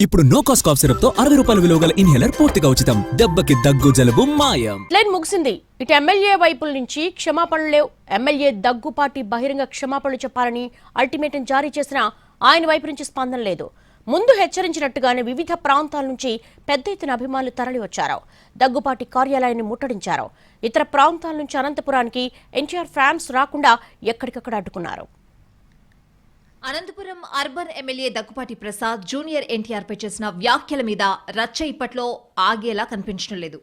ఇప్పుడు no cost cough సిరప్తో అరవై రూపాయల విలువ గల ఇన్హేలర్ పూర్తిగా ఉచితం. దెబ్బకి దగ్గు జలుబు మాయం. లైన్ ముగిసింది. ఇటు ఎమ్మెల్యే వైపుల నుంచి క్షమాపణలు లేవు. ఎమ్మెల్యే దగ్గుపాటి బహిరంగ క్షమాపణలు చెప్పాలని అల్టిమేటం జారీ చేసినా ఆయన వైపు నుంచి స్పందన లేదు. ముందు హెచ్చరించినట్టుగానే వివిధ ప్రాంతాల నుంచి పెద్ద ఎత్తున అభిమానులు తరలివచ్చారు. దగ్గుపాటి కార్యాలయాన్ని ముట్టడించారు. ఇతర ప్రాంతాల నుంచి అనంతపురానికి ఎన్టీఆర్ ఫ్యాన్స్ రాకుండా ఎక్కడికక్కడ అడ్డుకున్నారు. Anantapuram urban MLA Daggupati Prasad junior NTR పై చేసిన వ్యాఖ్యల మీద రచ్చ ఇప్పట్లో ఆగేలా కనిపించడం లేదు.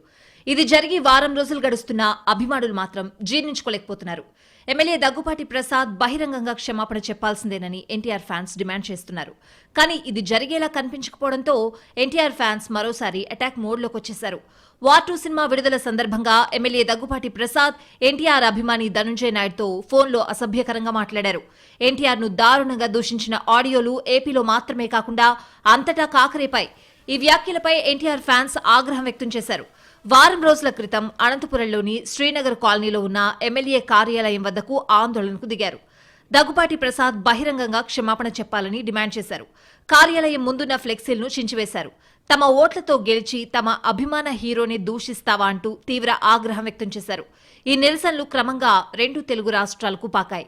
ఇది జరిగి వారం రోజులు గడుస్తున్న అభిమానులు మాత్రం జీర్ణించుకోలేకపోతున్నారు. ఎమ్మెల్యే దగ్గుపాటి ప్రసాద్ బహిరంగంగా క్షమాపణ చెప్పాల్సిందేనని ఎన్టీఆర్ ఫ్యాన్స్ డిమాండ్ చేస్తున్నారు. కానీ ఇది జరిగేలా కనిపించకపోవడంతో ఎన్టీఆర్ ఫ్యాన్స్ మరోసారి అటాక్ మోడ్లోకి వచ్చేశారు. వార్ టూ సినిమా విడుదల సందర్భంగా ఎమ్మెల్యే దగ్గుపాటి ప్రసాద్ ఎన్టీఆర్ అభిమాని ధనుంజయ్ నాయుడుతో ఫోన్లో అసభ్యకరంగా మాట్లాడారు. ఎన్టీఆర్ను దారుణంగా దూషించిన ఆడియోలు ఏపీలో మాత్రమే కాకుండా అంతటా కాకరేపాయి. ఈ వ్యాఖ్యలపై ఎన్టీఆర్ ఫ్యాన్స్ ఆగ్రహం వ్యక్తం చేశారు. వారం రోజుల క్రితం అనంతపురంలోని శ్రీనగర్ కాలనీలో ఉన్న ఎమ్మెల్యే కార్యాలయం వద్దకు ఆందోళనకు దిగారు. దగ్గుపాటి ప్రసాద్ బహిరంగంగా క్షమాపణ చెప్పాలని డిమాండ్ చేశారు. కార్యాలయం ముందున్న ఫ్లెక్సీలను చించివేశారు. తమ ఓట్లతో గెలిచి తమ అభిమాన హీరోని దూషిస్తావా అంటూ తీవ్ర ఆగ్రహం వ్యక్తం చేశారు. ఈ నిరసనలు క్రమంగా రెండు తెలుగు రాష్ట్రాలకు పాకాయి.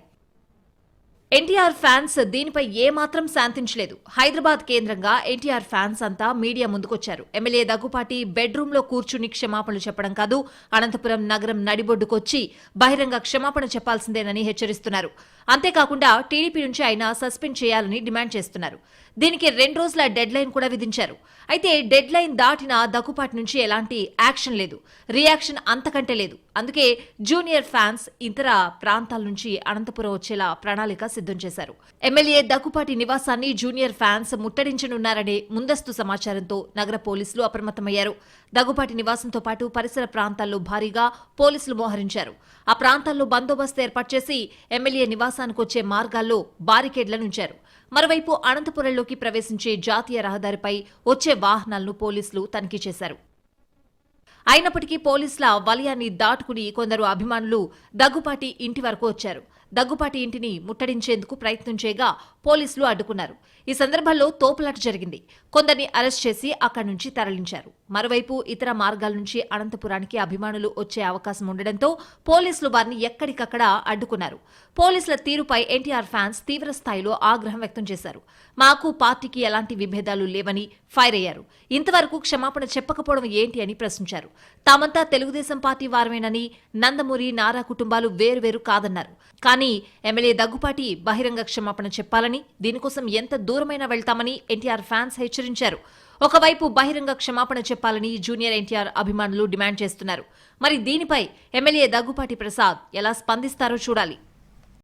ఎన్టీఆర్ ఫ్యాన్స్ దీనిపై ఏమాత్రం శాంతించలేదు. హైదరాబాద్ కేంద్రంగా ఎన్టీఆర్ ఫ్యాన్స్ అంతా మీడియా ముందుకొచ్చారు. ఎమ్మెల్యే దగ్గుపాటి బెడ్రూమ్లో కూర్చుని క్షమాపణలు చెప్పడం కాదు అనంతపురం నగరం నడిబొడ్డుకొచ్చి బహిరంగ క్షమాపణ చెప్పాల్సిందేనని హెచ్చరిస్తున్నారు. అంతేకాకుండా టీడీపీ నుంచి ఆయన సస్పెండ్ చేయాలని డిమాండ్ చేస్తున్నారు. దీనికి రెండు రోజుల డెడ్ లైన్ కూడా విధించారు. అయితే డెడ్ లైన్ దాటిన దగ్గుపాటి నుంచి ఎలాంటి యాక్షన్ లేదు. రియాక్షన్ అంతకంటే లేదు. అందుకే జూనియర్ ఫ్యాన్స్ ఇతర ప్రాంతాల నుంచి అనంతపురం వచ్చేలా ప్రణాళిక సిద్ధం చేశారు. ఎమ్మెల్యే దగ్గుపాటి నివాసాన్ని జూనియర్ ఫ్యాన్స్ ముట్టడించనున్నారనే ముందస్తు సమాచారంతో నగర పోలీసులు అప్రమత్తమయ్యారు. దగ్గుపాటి నివాసంతో పాటు పరిసర ప్రాంతాల్లో భారీగా పోలీసులు మోహరించారు. ఆ ప్రాంతాల్లో బందోబస్తు ఏర్పాటు చేసి ఎమ్మెల్యే నివాసానికి వచ్చే మార్గాల్లో బారికేడ్లను ఉంచారు. మరోవైపు అనంతపురంలోకి ప్రవేశించే జాతీయ రహదారిపై వచ్చే వాహనాలను పోలీసులు తనిఖీ చేశారు. అయినప్పటికీ పోలీసుల వలయాన్ని దాటుకుని కొందరు అభిమానులు దగ్గుపాటి ఇంటి వరకు వచ్చారు. దగ్గుపాటి ఇంటిని ముట్టడించేందుకు ప్రయత్నం చేయగా పోలీసులు అడ్డుకున్నారు. ఈ సందర్భంలో తోపులాట జరిగింది. కొందరిని అరెస్ట్ చేసి అక్కడి నుంచి తరలించారు. మరోవైపు ఇతర మార్గాల నుంచి అనంతపురానికి అభిమానులు వచ్చే అవకాశం ఉండడంతో పోలీసులు వారిని ఎక్కడికక్కడ అడ్డుకున్నారు. పోలీసుల తీరుపై ఎన్టీఆర్ ఫ్యాన్స్ తీవ్ర స్థాయిలో ఆగ్రహం వ్యక్తం చేశారు. మాకు పార్టీకి ఎలాంటి విభేదాలు లేవని ఫైర్ అయ్యారు. ఇంతవరకు క్షమాపణ చెప్పకపోవడం ఏంటి అని ప్రశ్నించారు. తామంతా తెలుగుదేశం పార్టీ వారమేనని నందమూరి నారా కుటుంబాలు వేరువేరు కాదన్నారు. కానీ కానీ ఎమ్మెల్యే దగ్గుపాటి బహిరంగ క్షమాపణ చెప్పాలని దీనికోసం ఎంత దూరమైనా వెళ్తామని ఎన్టీఆర్ ఫ్యాన్స్ హెచ్చరించారు. ఒకవైపు బహిరంగ క్షమాపణ చెప్పాలని జూనియర్ ఎన్టీఆర్ అభిమానులు డిమాండ్ చేస్తున్నారు. మరి దీనిపై ఎమ్మెల్యే దగ్గుపాటి ప్రసాద్ ఎలా స్పందిస్తారో చూడాలి.